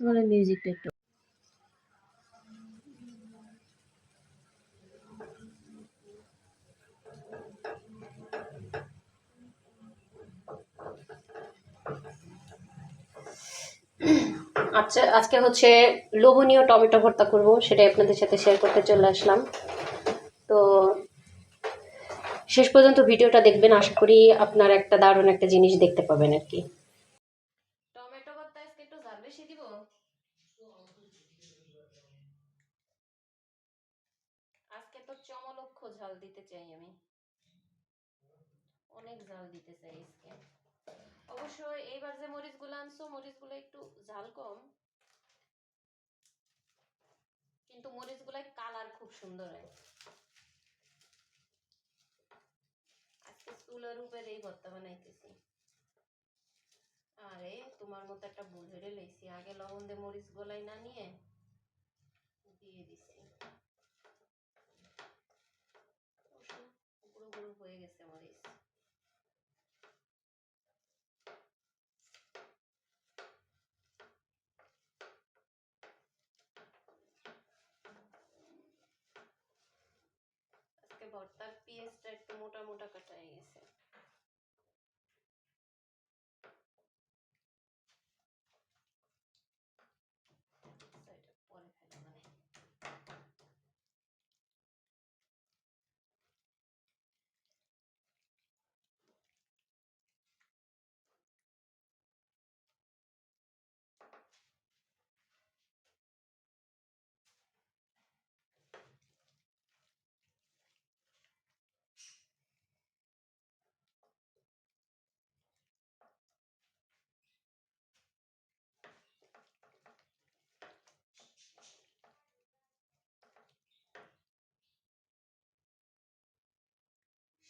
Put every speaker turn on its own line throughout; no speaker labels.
তোমার মিউজিকটা একটু। আচ্ছা আজকে হচ্ছে লোভনীয় টমেটো ভর্তা করব, সেটাই আপনাদের সাথে শেয়ার করতে চলে আসলাম। তো শেষ পর্যন্ত ভিডিওটা দেখবেন, আশা করি আপনার একটা দারুণ একটা জিনিস দেখতে পাবেন আর কি টমেটো ভর্তা আজকে একটু ঝাল বেশি দিব আজকে তো চমলক্ষ ঝাল দিতে চাই আমি। অনেক ঝাল দিতে চাই আজকে অবশ্য এইবার যে মরিচগুলো আনছো, মরিচগুলো একটু ঝাল কম। কিন্তু মরিচগুলোর কালার খুব সুন্দর হয়। আজকে চুলের উপরে এই ভর্তা বানাইতেছি। আরে, তোমার মতো একটা ভুল ধরে লইছি। আগে লবণ দিয়ে মরিচ গলাই না নিয়ে और तब पिए स्ट्रेट मोटा मोटा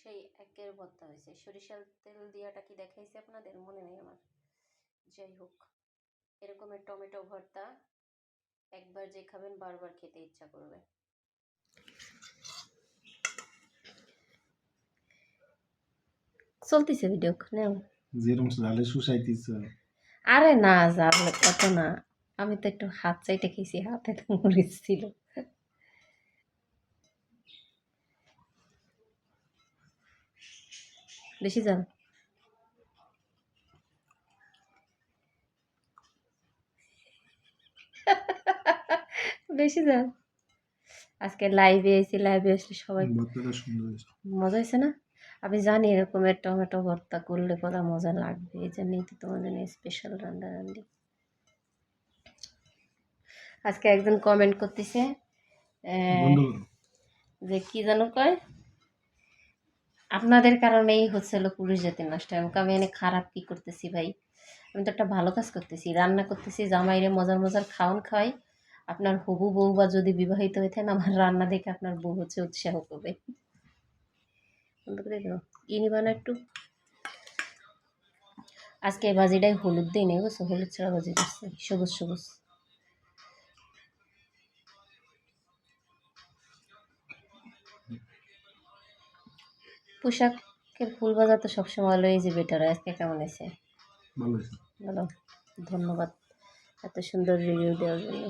সেই একের ভর্তা হয়েছে। সরিষার তেল দিয়াটা কি দেখাইছে আপনাদের? মনে নেই আমার। যাই হোক এরকমের টমেটো ভর্তা একবার যে খাবেন বারবার খেতে ইচ্ছা করবে। চলতেছে ভিডিও নেও।
যেরকম জালে শুষাইতেছে।
আরে না জাল কত না। আমি তো একটু হাত চাইতে খেয়েছি হাতে তো মরিচ ছিল। বেশি জাল বেশি জাল আজকে লাইভে এসেছি লাইভে আসলে সবাই মজা হয়েছে না? আমি জানি এরকমের টমেটো ভর্তা করলে পরে মজা লাগবে এই জন্যই তো তোমাদের স্পেশাল রান্না রান্দি আজকে একজন কমেন্ট করতেছে
করো
যে কি জানো কয়? আপনাদের কারণেই হচ্ছে হচ্ছিল পুরুষ জাতি নষ্ট। আমাকে আমি এনে খারাপ কি করতেছি ভাই? আমি তো একটা ভালো কাজ করতেছি, রান্না করতেছি, জামাইরে মজার মজার খাওয়ান খাওয়াই। আপনার হবু বউ বা যদি বিবাহিত হয়ে থাকেন, আমার রান্না দেখে আপনার বউ হচ্ছে উৎসাহ করবে। বন্ধ করে দিল। ই নিবা একটু। আজকে এই হলুদ দিই নেই, বুঝছ? হলুদ ছাড়া বাজি করছে। সবুজ সবুজ। পোশাকের ফুল বাজার তো সবসময় যে বেটার আজকে কেমন আছে
ভালো
বলো ধন্যবাদ এত সুন্দর রিভিউ দেওয়ার জন্য।